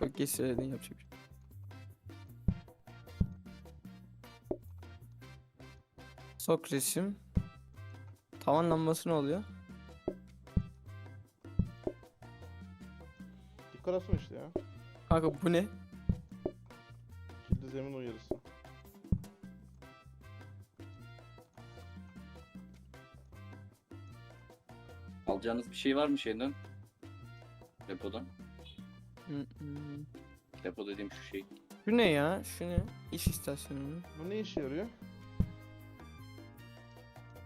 Çok geç söyledin yapacak bir şey. Sok resim. Tavan lambası ne oluyor? Dekorasyon işte ya. Kanka bu ne? Kilitli zemin uyarısı. Alacağınız bir şey var mı şeyden? Depodan. Depo dediğim şu şey. Şu ne ya? Şu ne? İş istasyonu mu? Bu ne işe yarıyor?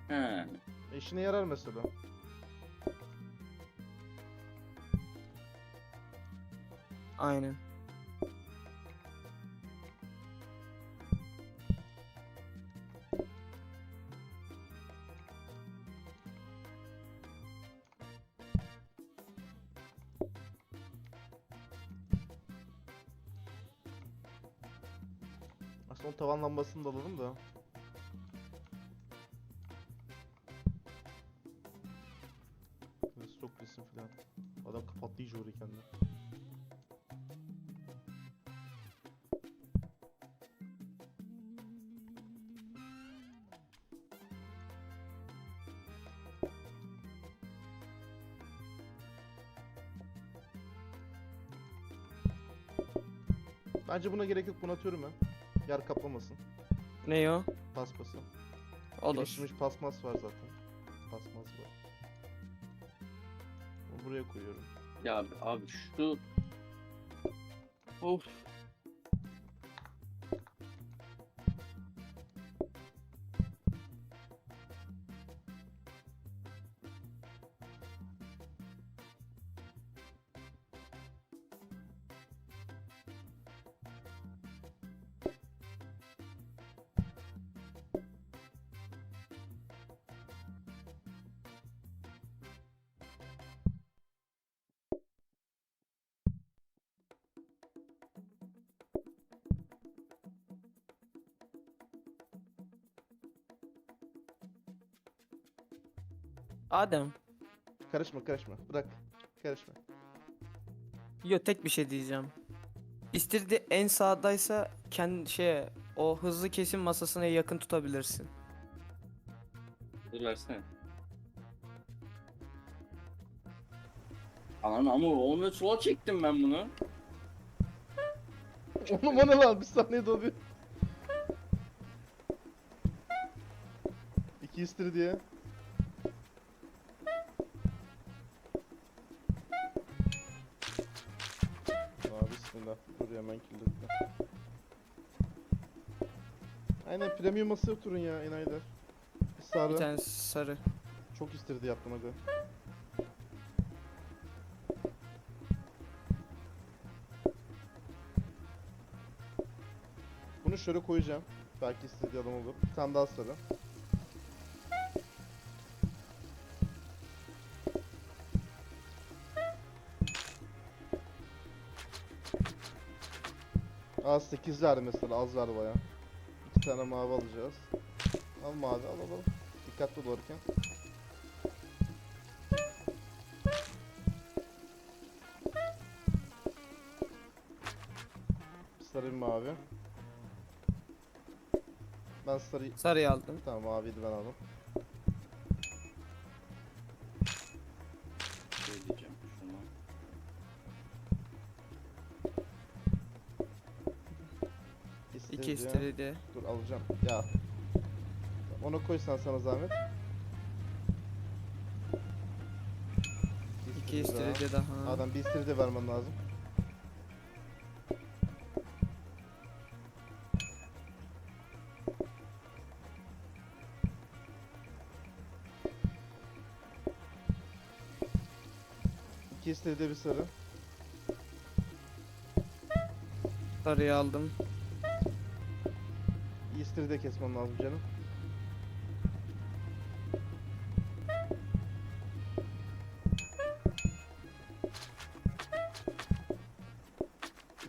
He. E, İşine yarar mesela. Aynen. Tavan lambasını da alalım da. Stok resim falan. Adam kapattı iyice orayı kendine. Bence buna gerek yok. Bunu atıyorum ben. Yer kaplamasın. Ne o? Paspası. Olur. Gelişmiş paspas var zaten. Paspas var. Bunu buraya koyuyorum. Ya abi, abi şu... Of. Adem. Karışma karışma. Bırak. Karışma. Yo tek bir şey diyeceğim. İstirdi en sağdaysa kendi şey o hızlı kesim masasına yakın tutabilirsin. Dur versene. Anan ama olmuyor sola çektim ben bunu. Oğlum o ne lan? Bir saniye doluyor. İki istir diye. Bismillah. Dur hemen kilitledim. Aynen premium masa oturun ya enayiler. Sarı. Bir tane sarı. Çok istirdi yaptım hadi. Bunu şöyle koyacağım. Belki istediği adam olur. Bir tane daha sarı. Aa 8 verdi mesela az verdi baya. İki tane mavi alacağız. Al mavi al al al. Dikkatli ol olurken. Sarı mavi. Ben sarı... Sarıyı aldım. Tamam maviydi ben aldım. İstiridye. Dur alacağım. Ya. Onu koy sen sana zahmet. İki İstiridye daha. Adam bir istiridye vermen lazım. İki istiridye bir sarı. Sarıyı aldım. Bir istiridye kesmem lazım canım.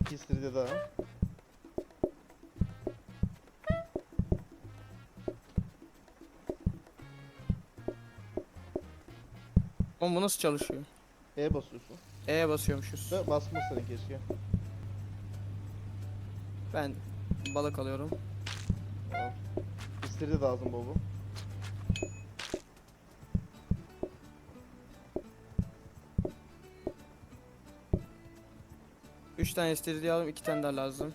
İki istiridye daha. Oğlum bu nasıl çalışıyor? E basıyorsun. E'ye basıyormuşuz. Ve basmasaydın keşke. Ben balık alıyorum. Tamam. İstiridye de lazım bol. Üç tane istiridye aldım, iki tane daha lazım.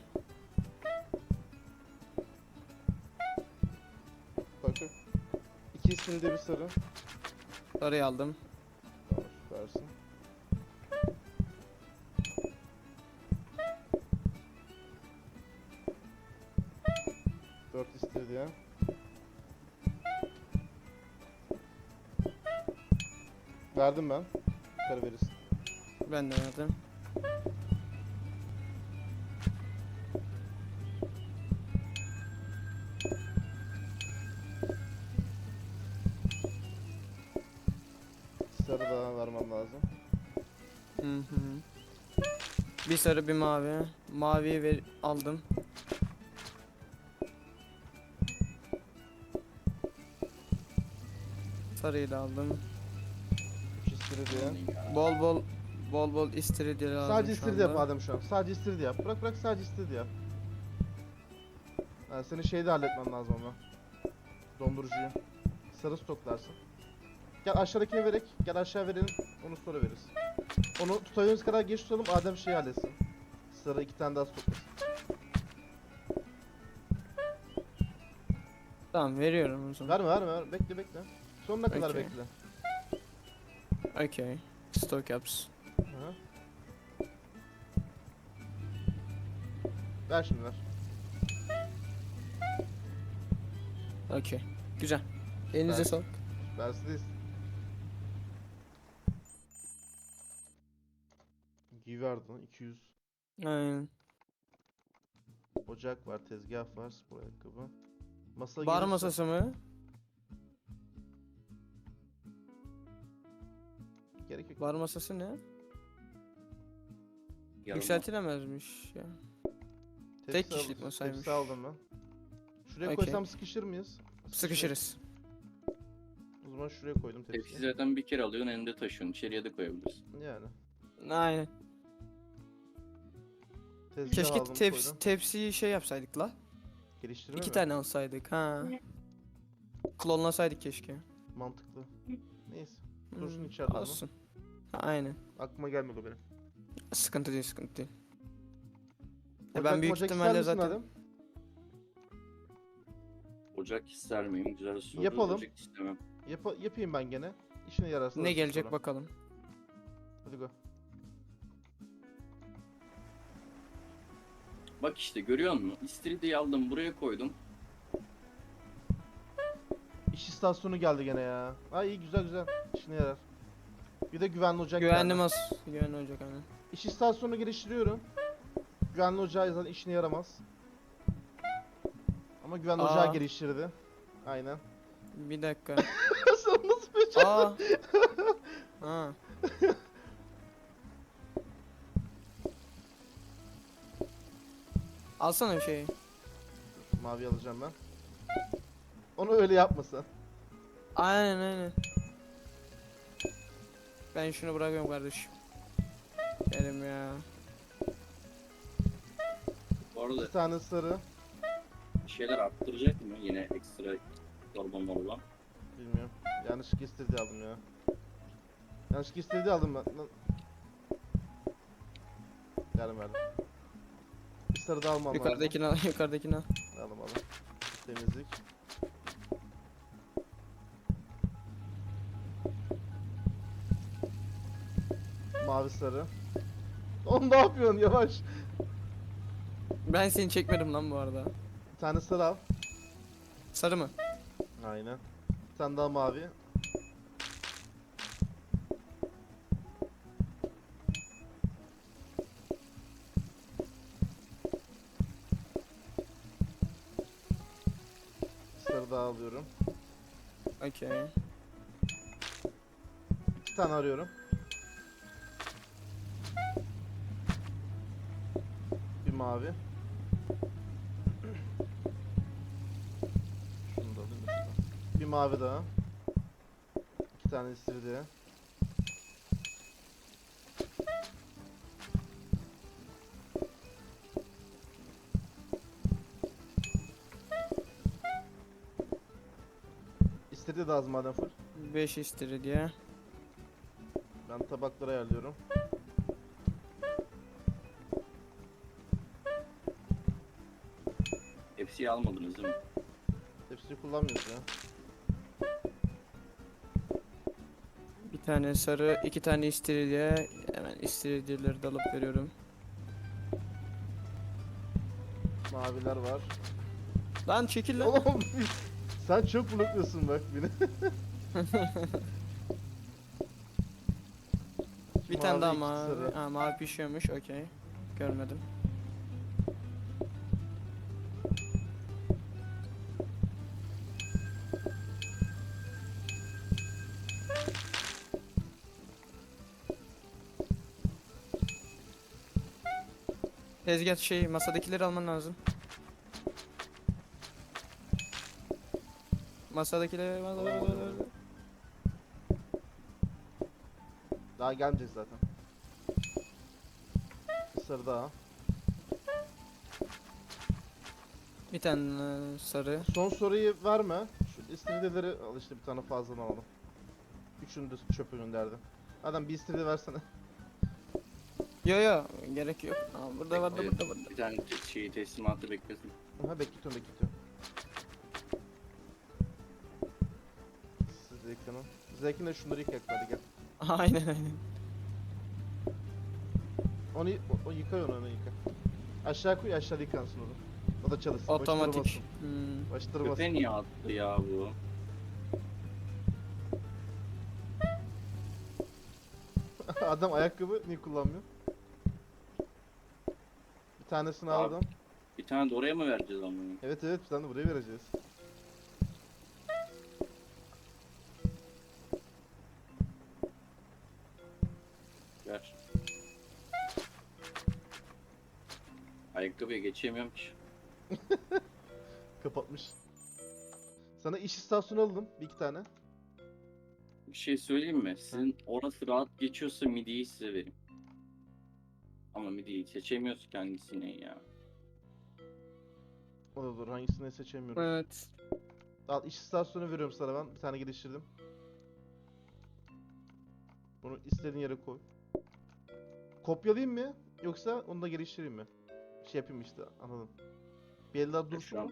Bak bak. İki istiridye bir sarı. Sarıyı aldım. Verdim ben. Yukarı verirsin. Ben de verdim. Sarı daha vermem lazım. Hı hı. Bir sarı bir mavi. Maviyi ver aldım. Sarıyı da aldım. İstiridye. Bol bol bol bol istiridye lazım Sadece istiridye yap. Adem şu an. Sadece istiridye yap. Bırak bırak sadece istiridye yap. Ha, senin şeyi de halletmen lazım ama. Dondurucuyu. Sarı stoklarsın. Gel aşağıdakini verek. Gel aşağı verelim. Onu sonra veririz. Onu tutabildiğimiz kadar geç tutalım. Adem şeyi halletsin. Sarı iki tane daha stoklasın. Tamam veriyorum o zaman. Verme verme verme. Bekle bekle. Sonuna kadar Okey. bekle. Okay. Stock yaps. Hı. Ver şimdi ver. Okay. Güzel. Elinize Ben- sağlık. Versiniz. Giy verdi lan 200. Aynen. Ocak var, tezgah var, spor ayakkabı. Masa Bar gelirse- masası mı? Gerek yok. Bar masası ne? Yarın Yükseltilemezmiş ya. tek Tepsi kişilik al- masaymış. Tepsi aldım ben. Şuraya Okey. koysam sıkışır mıyız? Sıkışırız. O zaman şuraya koydum Tepsi tepsiyi. zaten bir kere alıyorsun elinde taşıyorsun. İçeriye de koyabilirsin. Yani. Aynen. Tezgah Keşke aldım, teps koydum. tepsiyi şey yapsaydık la. Geliştirme İki mi? tane alsaydık ha. Klonlasaydık keşke. Mantıklı. Neyse. Dursun Hmm, içeride ama. Olsun. Ha, aynen. Aklıma gelmedi o benim. Sıkıntı değil sıkıntı değil. E Ocak ben büyük ister ihtimalle misin zaten Adem? Ocak ister miyim? Güzel soru. Yapalım. Ocak istemem. Yapa- yapayım ben gene. İşine yararsa. ne gelecek sonra. bakalım. Hadi go. Bak işte görüyor musun? İstiridyeyi aldım buraya koydum. İş istasyonu geldi gene ya. Ay iyi güzel güzel. İşine yarar. Bir de güvenli ocak Güvenli geldi. mas güvenli olacak aynen. İş istasyonu geliştiriyorum. Güvenli ocağı zaten işine yaramaz. Ama güvenli Aa. ocağı geliştirdi. Aynen. Bir dakika. Sen nasıl becerdin? Aa. Ha. Alsana bir şeyi. Mavi alacağım ben. Onu öyle yapmasın. Aynen aynen. Ben şunu bırakıyorum kardeşim. Gelim ya. Bu arada Bir tane sarı. bir şeyler arttıracak mı? Yine ekstra torba morba. Bilmiyorum. Yanlışlıkla istediği aldım ya. Yanlışlıkla istediği aldım ben. Lan. Yarım verdim. Bir sarı da almam lazım. Yukarıdakini al, yukarıdakini al. Alım alım. Temizlik. Mavi sarı. Oğlum ne yapıyorsun yavaş. Ben seni çekmedim lan bu arada. Bir tane sarı al. Sarı mı? Aynen. Bir tane daha mavi. Sarı daha alıyorum. Okey. İki tane arıyorum. abi. Şunu da alayım işte. Bir mavi daha. İki tane istiridye. İstiridye de az madem full. 5 istiridye. Ben tabakları ayarlıyorum. Hepsiyi almadınız değil mi? Hepsini kullanmıyoruz ya. Bir tane sarı, iki tane istiridye. Hemen istiridyeleri de alıp veriyorum. Maviler var. Lan çekil lan. Oğlum sen çok blokluyorsun bak beni. Bir tane daha mavi. Ha, mavi pişiyormuş. Okey. Görmedim. Tezgah şey masadakileri alman lazım. Masadakileri Daha gelmeyecek zaten. Sarı daha. Bir tane e, sarı. Son soruyu verme. Şu istiridyeleri al işte bir tane fazladan alalım. Üçünü de çöpe gönderdi. Adam bir istiridye versene. Yo yo gerek yok. Aa, burada var da burada burada. Bir tane şeyi teslimatı beklesin. Aha bekletiyorum bekletiyorum. Siz Zekin'in. Zekin de şunları yıkayak hadi gel. Aynen aynen. Onu y- o, o yıka onu onu yıka. Aşağı koy aşağıda yıkansın onu. O da çalışsın. Otomatik. Hmm. Baştırmasın. Köpeğe niye attı ya bu? Adam ayakkabı niye kullanmıyor? Tanesini Abi. aldım. Bir tane de oraya mı vereceğiz ama? Evet evet bir tane de buraya vereceğiz. Ver. Ayakkabıya geçemiyorum ki. Kapatmış. Sana iş istasyonu aldım bir iki tane. Bir şey söyleyeyim mi? Sizin orası rahat geçiyorsa midiyi size vereyim. Ama midiyi seçemiyoruz kendisine ya. O da dur hangisini seçemiyorum. Evet. Al iş istasyonu veriyorum sana ben. Bir tane geliştirdim. Bunu istediğin yere koy. Kopyalayayım mı? Yoksa onu da geliştireyim mi? Şey yapayım işte anladım. Bir el daha Şu dursun. an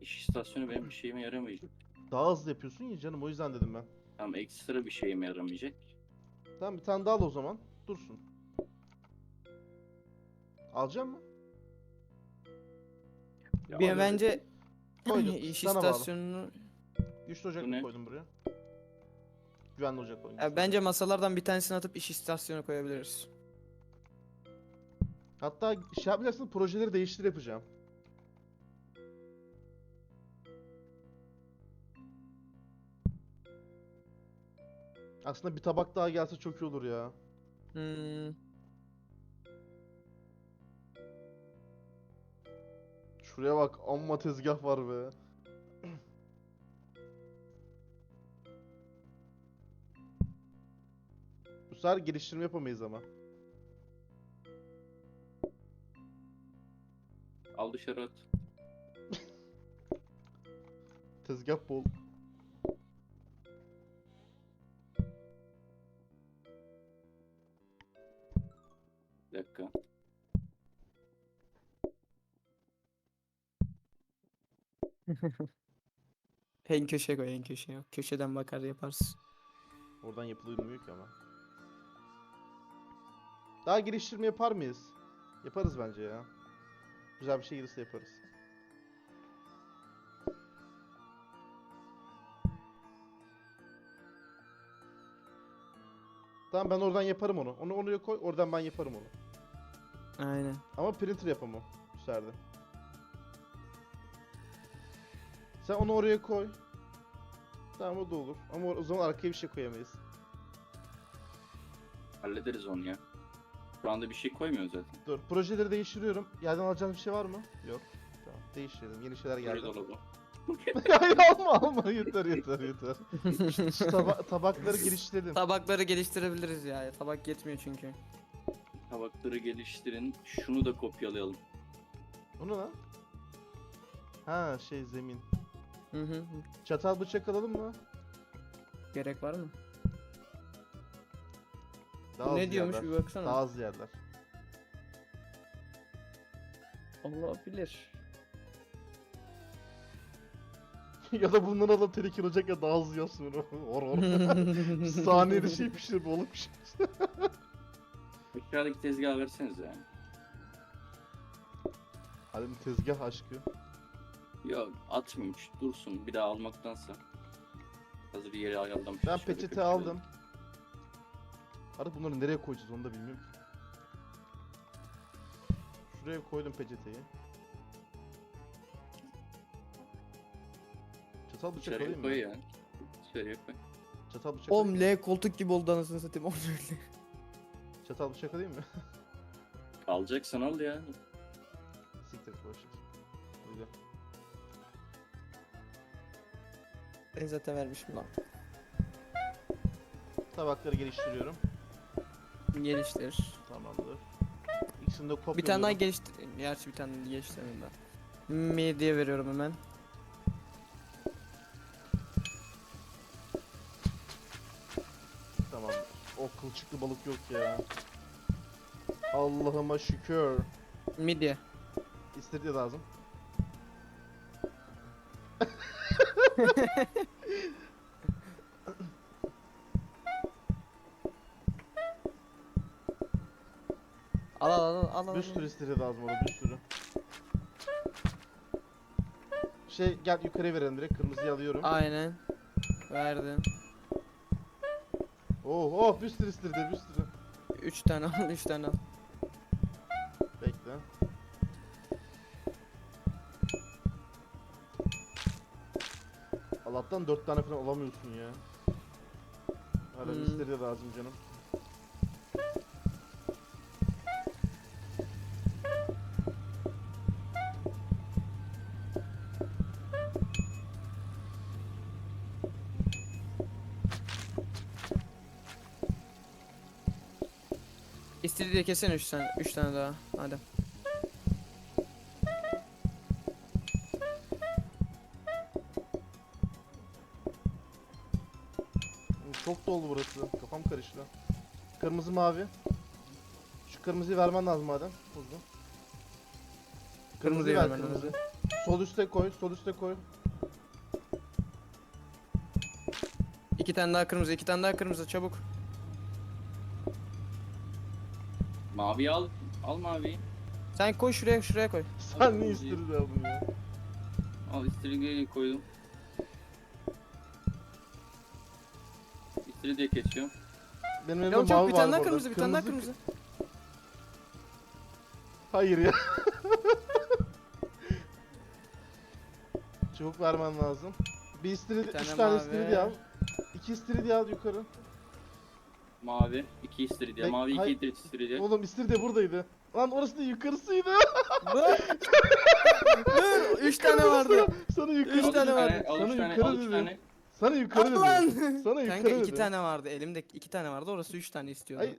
iş istasyonu benim bir şeyime yaramayacak. Daha hızlı yapıyorsun ya canım o yüzden dedim ben. Tamam ekstra bir şeyime yaramayacak. Tamam bir tane daha al o zaman. Dursun. Alacak mı? Ya Bir bence Koydum, iş sana bağlı. istasyonunu Güçlü ocak Bu ne? koydum buraya. Güvenli ocak koydum. Ya bence masalardan bir tanesini atıp iş istasyonu koyabiliriz. Hatta şey yapacaksın projeleri değiştir yapacağım. Aslında bir tabak daha gelse çok iyi olur ya. Hmm. Şuraya bak amma tezgah var be. Bu sefer geliştirme yapamayız ama. Al dışarı at. Tezgah bol. Bir dakika. En köşeye koy en köşeye. Köşeden bakar yaparsın. Oradan yapılmıyor ki ama. Daha geliştirme yapar mıyız? Yaparız bence ya. Güzel bir şey gelirse yaparız. Tamam ben oradan yaparım onu. Onu oraya koy, oradan ben yaparım onu. Aynen. Ama printer yapamam bu Sen onu oraya koy. Tamam o da olur. Ama o zaman arkaya bir şey koyamayız. Hallederiz onu ya. Şu anda bir şey koymuyoruz zaten. Dur, projeleri değiştiriyorum. Yerden alacağınız bir şey var mı? Yok. Tamam, değiştirelim. Yeni şeyler geldi. dolabı. Hayır alma alma yeter yeter yeter. Şu taba- tabakları geliştirelim. Tabakları geliştirebiliriz ya. Tabak yetmiyor çünkü. Tabakları geliştirin. Şunu da kopyalayalım. Bu ne lan? Ha şey zemin. Hı hı. Çatal bıçak alalım mı? Gerek var mı? Daha Bu ne diyormuş yerler. bir baksana. Daha az yerler. Allah bilir. ya da bunları alıp terik olacak ya daha hızlı yazsın onu. or or. Saniyede şey pişir balık pişir. Aşağıdaki tezgahı verseniz yani. Hadi bir tezgah aşkı. Yok atmayayım şu dursun bir daha almaktansa. Hazır yere ayarlamış. Ben şöyle peçete köşede. aldım. Artık bunları nereye koyacağız onu da bilmiyorum ki. Şuraya koydum peçeteyi. Çatal bıçak İçeriye alayım koy mı? ya. İçeriye koy. Çatal bıçak alayım Oğlum? L koltuk gibi oldu anasını satayım. Oğlum öyle. Çatal bıçak alayım mı? Alacaksan al ya. Ben zaten vermişim lan. Tabakları geliştiriyorum. Geliştir. Tamamdır. İkisini de kopyalıyorum. Bir tane daha geliştir. Gerçi bir tane geliştirmedim daha. Midye veriyorum hemen. Tamam. O kılçıklı balık yok ya. Allah'ıma şükür. Midye. İstediği lazım. Al al al al al. Bir sürü istediği lazım orada bir sürü. Şey gel yukarı verelim direkt kırmızıyı alıyorum. Aynen. Verdim. Oh oh bir sürü istedi bir sürü. 3 tane al 3 tane al. Allah'tan dört tane falan alamıyorsun ya. Hala Hmm. istediği lazım canım. İstiridye kesene 3 tane 3 tane daha. Hadi. Çok doldu burası. Kafam karıştı. Kırmızı mavi. Şu kırmızıyı vermen lazım madem. Hızlı. Kırmızıyı ver vermen kırmızı. lazım. Sol üste koy, sol üste koy. 2 tane daha kırmızı 2 tane daha kırmızı çabuk. Mavi al. Al maviyi. Sen koy şuraya şuraya koy. Sen ne kırmızıyı. istedin ya? Al istiridyeyi koydum. İstiridye kesiyorum. Benim Ya elimde mavi bir var tane daha bu arada. kırmızı bir tane daha kırmızı. Hayır ya. Çabuk vermen lazım. Bir istiridye, Bir tane üç tane mavi. istiridye al. İki istiridye al yukarı. Mavi. iki istiridye. Bek- Mavi hay- iki istiridye. Oğlum istiridye buradaydı. Lan orası da yukarısıydı. Dur. Dur 3 tane vardı. Sana Üç yukarı Al tane üç vardı. Al Sana üç tane. yukarı Al üç dedim. tane. Sana yukarı Al lan. dedim. Sana yukarı Kanka 2 dedim. tane vardı elimde 2 tane vardı orası 3 tane istiyordu. Ay